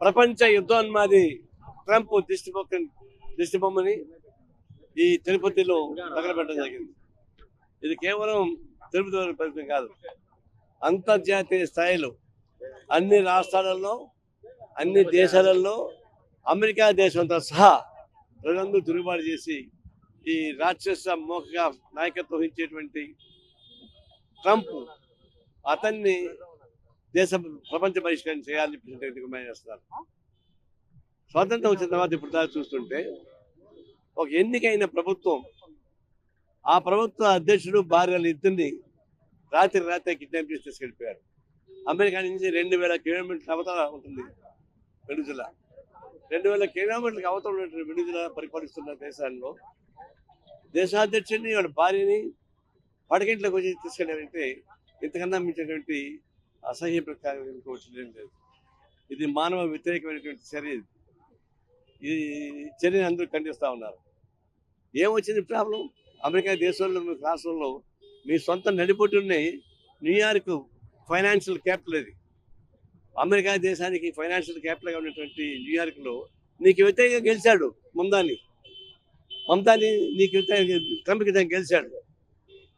ప్రపంచ యుద్ధోన్మాది ట్రంప్ దిష్టి దిష్టిబొమ్మని ఈ తిరుపతిలో తగలబెట్టడం జరిగింది. ఇది కేవలం తిరుపతి వరకు పరిమితం కాదు. అంతర్జాతీయ స్థాయిలో అన్ని రాష్ట్రాలలో అన్ని దేశాలలో అమెరికా దేశంతో సహా ప్రజలందరూ తిరుగుబాటు చేసి ఈ రాక్షస మోకగా నాయకత్వం వహించేటువంటి ట్రంప్ అతన్ని దేశ ప్రపంచ బహిష్కరణ చేయాలని చెప్పి డిమాండ్ చేస్తున్నారు స్వాతంత్రం వచ్చిన తర్వాత ఇప్పుడు దాకా చూస్తుంటే ఒక ఎన్నికైన ప్రభుత్వం ఆ ప్రభుత్వ అధ్యక్షుడు భార్యలు ఇద్దరిని రాత్రి రాత్రి కిడ్నాప్ చేసి తీసుకెళ్ళిపోయారు. అమెరికా నుంచి రెండు వేల కిలోమీటర్ల అవతల ఉంటుంది వెనుజుల. రెండు వేల కిలోమీటర్లకు అవతల ఉన్నటువంటి వెనుజుల పరిపాలిస్తున్న దేశాల్లో దేశాధ్యక్షుడిని వాళ్ళ భార్యని పడకింట్లోకి వచ్చి తీసుకెళ్ళారంటే ఇంతకన్నా మించినటువంటి అసహ్య ప్రకారం ఇంకోటి లేదు. ఇది మానవ వ్యతిరేకమైనటువంటి చర్య ఇది. ఈ చర్యను అందరూ ఖండిస్తూ ఉన్నారు. ఏమొచ్చింది ప్రాబ్లం? అమెరికా దేశంలో మీ రాష్ట్రంలో మీ సొంత నడిపొట్టుని న్యూయార్క్ ఫైనాన్షియల్ క్యాపిటల్ ఇది అమెరికా దేశానికి ఫైనాన్షియల్ క్యాపిటల్గా ఉన్నటువంటి న్యూయార్క్లో నీకు వ్యతిరేకంగా గెలిచాడు ముందాన్ని మమతాని నీకు వ్యతిరేకంగా ట్రంప్ గెలిచాడు.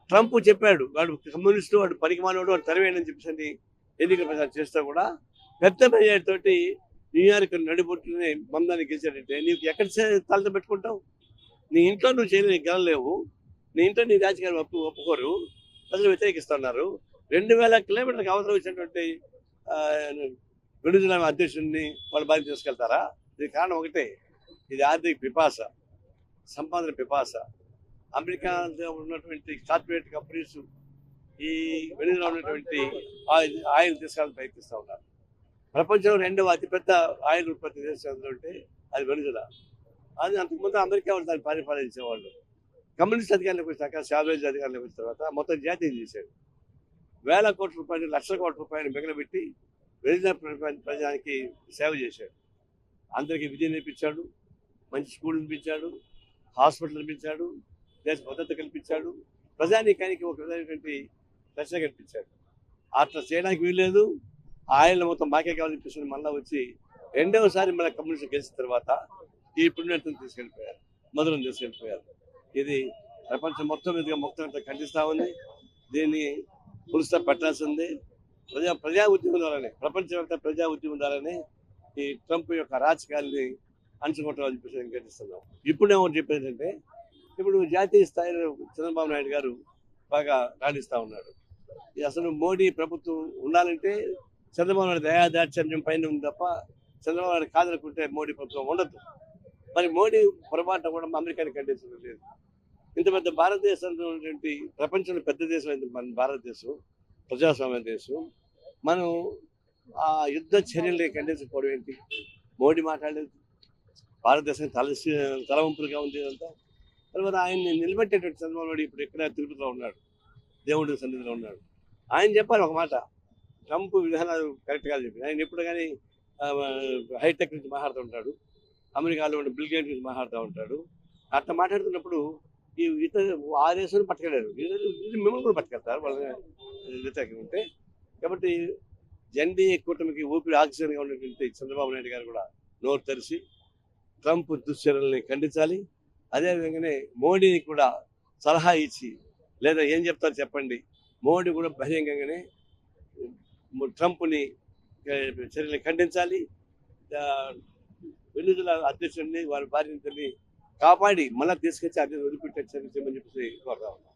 ట్రంప్ చెప్పాడు వాడు కమ్యూనిస్టు వాడు పనికిమానోడు వాడు తరివేయడని చెప్పేసి ఎన్నికల ప్రచారం చేస్తా కూడా పెద్ద తోటి న్యూయార్క్ నడిపొట్టుని మందాన్ని గెలిచాడంటే నీకు ఎక్కడ చే- తలతో పెట్టుకుంటావు? నీ ఇంట్లో నువ్వు చేయలేని గెలలేవు నీ ఇంట్లో నీ రాజకీయాలు ఒప్పు ఒప్పుకోరు. ప్రజలు వ్యతిరేకిస్తున్నారు. రెండు వేల కిలోమీటర్లకు అవసరం వచ్చినటువంటి విడుదల అధ్యక్షుడిని వాళ్ళు బాధ్యత తీసుకెళ్తారా? ఇది కారణం ఒకటే. ఇది ఆర్థిక పిపాస సంపాదన పిపాస. అమెరికాలో ఉన్నటువంటి కార్పొరేట్ కంపెనీస్ ఈ వెనుకలో ఉన్నటువంటి ఆయిల్ ఆయిల్ తీసుకెళ్ళాలని ప్రయత్నిస్తూ ఉన్నారు. ప్రపంచంలో రెండవ అతిపెద్ద ఆయిల్ ఉత్పత్తి దేశం ఉంటే అది వెనుదల అది అంతకుముందు అమెరికా వాళ్ళు దాన్ని పరిపాలించేవాళ్ళు. కమ్యూనిస్ట్ అధికారులకు వచ్చాక సావేజ్ అధికారులకు వచ్చిన తర్వాత మొత్తం జాతీయం చేశాడు వేల కోట్ల రూపాయలు లక్షల కోట్ల రూపాయలు మిగలబెట్టి వెనుదల ప్రజానికి సేవ చేశాడు అందరికీ విద్య నేర్పించాడు మంచి స్కూల్ నిర్మించాడు హాస్పిటల్ నిర్మించాడు దేశ భద్రత కల్పించాడు. ప్రజానీకానికి ఒక విధమైనటువంటి రక్షణ కల్పించాడు. అట్లా చేయడానికి వీల్లేదు. ఆయన మొత్తం మాకే కావాలనిపిస్తుంది మళ్ళీ వచ్చి రెండవసారి మన కమ్యూనిస్ట్ గెలిచిన తర్వాత ఈ పుణ్యత్వం తీసుకెళ్ళిపోయారు. మధురం తీసుకెళ్ళిపోయారు. ఇది ప్రపంచం మొత్తం మీదుగా మొత్తం అంతా ఖండిస్తూ ఉంది. దీన్ని పులుస్తా పెట్టాల్సింది ప్రజా ప్రజా ఉద్యమం ద్వారానే ప్రపంచమంతా ప్రజా ఉద్యమం ద్వారానే ఈ ట్రంప్ యొక్క రాజకీయాల్ని అంచుకుంటామని చెప్పేసి ఖండిస్తున్నాం ఇప్పుడు ఏమో చెప్పేది అంటే ఇప్పుడు జాతీయ స్థాయిలో చంద్రబాబు నాయుడు గారు బాగా రాణిస్తూ ఉన్నాడు. అసలు మోడీ ప్రభుత్వం ఉండాలంటే చంద్రబాబు నాయుడు దయాదాక్షర్యం పైన ఉంది తప్ప చంద్రబాబు నాయుడు కాదనుకుంటే మోడీ ప్రభుత్వం ఉండదు. మరి మోడీ పొరపాటు కూడా అమెరికాని ఖండించడం లేదు. ఇంత పెద్ద భారతదేశంలో ఉన్నటువంటి ప్రపంచంలో పెద్ద దేశం అయింది మన భారతదేశం ప్రజాస్వామ్య దేశం. మనం ఆ యుద్ధ చర్యల్ని ఖండించకపోవడం ఏంటి? మోడీ మాట్లాడలేదు. భారతదేశం తల తలవంపులుగా ఉంది అంతా తర్వాత ఆయన్ని నిలబెట్టేటువంటి చంద్రబాబు నాయుడు ఇప్పుడు ఎక్కడ తిరుపతిలో ఉన్నాడు? దేవుడి సన్నిధిలో ఉన్నాడు. ఆయన చెప్పాలి ఒక మాట. ట్రంప్ విధానాలు కరెక్ట్గా చెప్పి ఆయన ఎప్పుడు కానీ హైటెక్ నుంచి మాట్లాడుతూ ఉంటాడు. అమెరికాలో ఉండే బిల్గేట్ నుంచి మాట్లాడుతూ ఉంటాడు. అట్లా మాట్లాడుతున్నప్పుడు ఈ ఇతర ఆ దేశాన్ని పట్టుకెళ్ళారు మిమ్మల్ని కూడా పట్టుకెళ్తారు. వాళ్ళని వ్యతిరేకంగా ఉంటే. కాబట్టి ఎన్డీఏ కూటమికి ఊపిరి ఆక్సిజన్గా ఉన్నటువంటి చంద్రబాబు నాయుడు గారు కూడా నోరు తెరిచి ట్రంప్ దుశ్చర్యల్ని ఖండించాలి. అదేవిధంగానే మోడీని కూడా సలహా ఇచ్చి లేదా ఏం చెప్తారు చెప్పండి మోడీ కూడా బహిరంగంగానే ట్రంప్ని చర్యలు ఖండించాలి ఆ, వెనుజుల అధ్యక్షుడిని వారి భార్యని కాపాడి మళ్ళీ తీసుకొచ్చి అధ్యక్షుడు వదిలిపెట్టే చర్య చేయమని చెప్పేసి కోరుతా ఉన్నాం